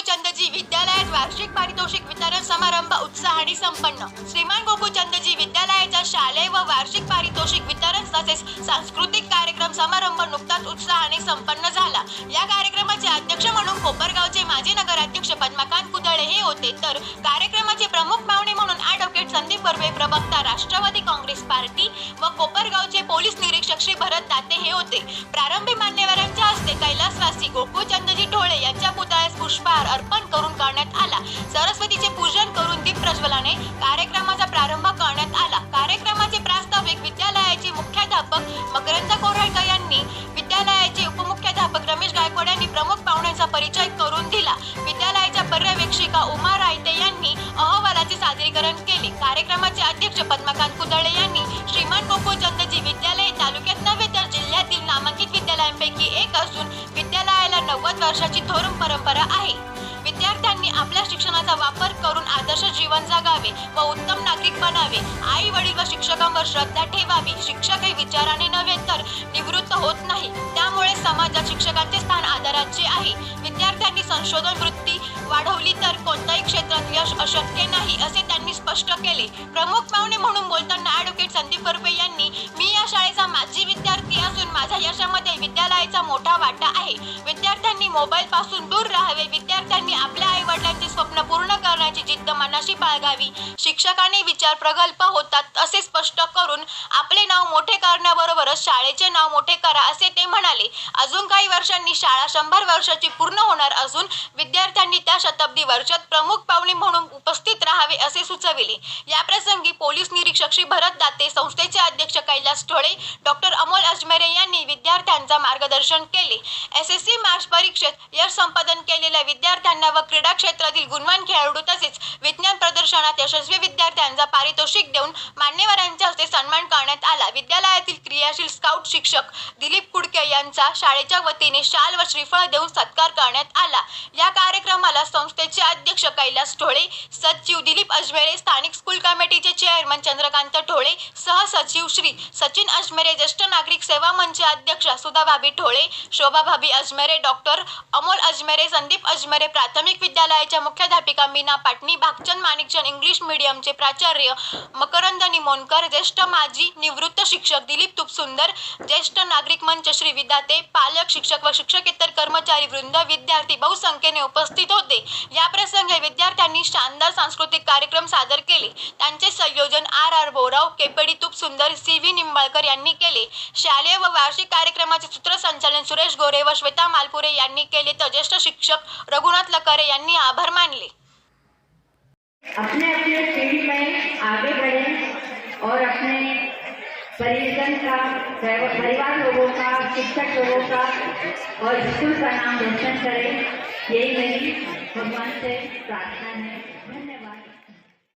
चंदजी विद्यालयात वार्षिक पारितोषिक वितरण समारंभ उत्साहाने संपन्न. श्रीमान गोकुचंदजी विद्यालयाच्या शालेय व वार्षिक पारितोषिक वितरण तसेच सांस्कृतिक कार्यक्रम समारंभ नुकताच उत्साहाने संपन्न झाला. या कार्यक्रमाचे अध्यक्ष म्हणून कोपरगावचे माजी नगराध्यक्ष पद्माकांत कुदळे हे होते. तर कार्यक्रमाचे प्रमुख पाहुणे म्हणून ॲडव्होकेट संदीप बर्वे प्रवक्ता राष्ट्रवादी काँग्रेस पार्टी व कोपरगावचे पोलीस निरीक्षक श्री भरत दाते हे होते. प्रारंभी मान्यवरांचे प्रज्वलाने कार्यक्रमाचा प्रारंभ करण्यात आला. कार्यक्रमाचे प्रास्ताविक विद्यालयाचे मुख्याध्यापक मकरंद कोरळकर यांनी विद्यालयाचे उपमुख्याध्यापक रमेश गायकवाड यांनी प्रमुख पाहुण्यांचा परिचय करून दिला. विद्यालयाच्या पर्यवेक्षिका उमा रायते यांनी अहवालाचे सादरीकरण केले. कार्यक्रमाचे अध्यक्ष पद्मकांत कुदळे यांनी श्रीमान गोकुळचंदजी विद्यालय तालुक्यात नव्हे तर जिल्ह्यातील नामांकित विद्यालयांपैकी एक असून विद्यालयाला नव्वद वर्षाची थोर परंपरा आहे. विद्यार्थ्यांनी आपल्या शिक्षणाचा वापर जीवन जगावे व उत्तम नागरिक बनावे. आई वडील व शिक्षकांवर श्रद्धा ठेवावी. शिक्षक हे विचाराने नव्हे तर निवृत्त होत नाही. त्यामुळे समाजात शिक्षकांचे स्थान आदराचे आहे. विद्यार्थ्यांनी संशोधन वृत्ती वाढवली तर कोणत्याही क्षेत्रात यश अशक्य नाही असे त्यांनी स्पष्ट केले. प्रमुख पाहुणे म्हणून बोलताना ॲडव्होकेट संदीप बर्वे यांनी मी या शाळेचा माजी विद्यार्थी असून माझ्या यशामध्ये विद्यालयाचा मोठा वाटा आहे. विद्यार्थ्यांनी मोबाईल पासून दूर राहावे. विद्यार्थ्यांनी आपल्या आई वडिलांची स्वप्न पूर्ण करण्याची जिद्द मनाशी बाळगावी. शिक्षकाने विचार प्रगल्भ होतात असे स्पष्ट करून आपले नाव मोठे करण्याबरोबरच शाळेचे नाव मोठे करा असे ते म्हणाले. अजून काही वर्षांनी शाळा शंभर वर्षाची पूर्ण होणार असून विद्यार्थ्यांनी त्या शताब्दी वर्षात प्रमुख पाहुणे म्हणून उपस्थित राहावे असे सुचविले. या प्रसंगी पोलीस निरीक्षक श्री भरत दाते संस्थेचे अध्यक्ष कैलास ढोळे डॉक्टर अमोल अजमेरे यांनी विद्यार्थ्यांचा मार्गदर्शन केले. एस एस सी मार्च परीक्षा परीक्षेत यश संपादन केलेल्या विद्यार्थ्यांना व क्रीडा क्षेत्रातील गुणवान खेळाडू तसेच विज्ञान प्रदर्शनात यशस्वी विद्यार्थ्यांचा पारितोषिक देऊन मान्यवरांच्या हस्ते सन्मान करण्यात आला. विद्यालयातील क्रियाशील स्काउट शिक्षक दिलीप कुडके यांचा शाळेच्या वतीने शाल व श्रीफळ देऊन सत्कार करण्यात आला. या कार्यक्रमाला संस्थेचे अध्यक्ष कैलास ढोळे सचिव दिलीप अजमेरे स्थानिक school committee chairman Chandrakant Dhole सहसचिव श्री सचिन अजमेरे ज्येष्ठ नागरिक सेवा मंच अध्यक्ष सुधाभाभी ढोळे शोभाभाभी अजमेरे डॉक्टर अमोल अजमेरे संदीप अजमेरे प्राथमिक विद्यालयाच्या मुख्याध्यापिका मीना पाटणी भागचंद माणिकचंद इंग्लिश मीडियमचे प्राचार्य मकरंद निमोणकर ज्येष्ठ माजी निवृत्त शिक्षक दिलीप तुपसुंदर ज्येष्ठ नागरिक मंच श्री विदाते पालक शिक्षक व शिक्षकेतर कर्मचारी वृंद विद्यार्थी बहुसंख्येने उपस्थित होते. या यांनी शानदार सांस्कृतिक कार्यक्रम सादर केले. त्यांचे संयोजन R R Borav K P D Tupsundar C V Nimbalkar यांनी केले. शालेय व वार्षिक कार्यक्रमाचे सूत्रसंचालन सुरेश गोरे व श्वेता मालपुरे यांनी केले. तर ज्येष्ठ शिक्षक रघुनाथ लकारे यांनी आभार मानले. अपने अपने फील्ड में आगे बढ़े और अपने परिजन का परिवार लोगों का शिक्षक लोगों का और स्कूल का नाम रोशन करें। यही मेरी भगवान से प्रार्थना है। धन्यवाद।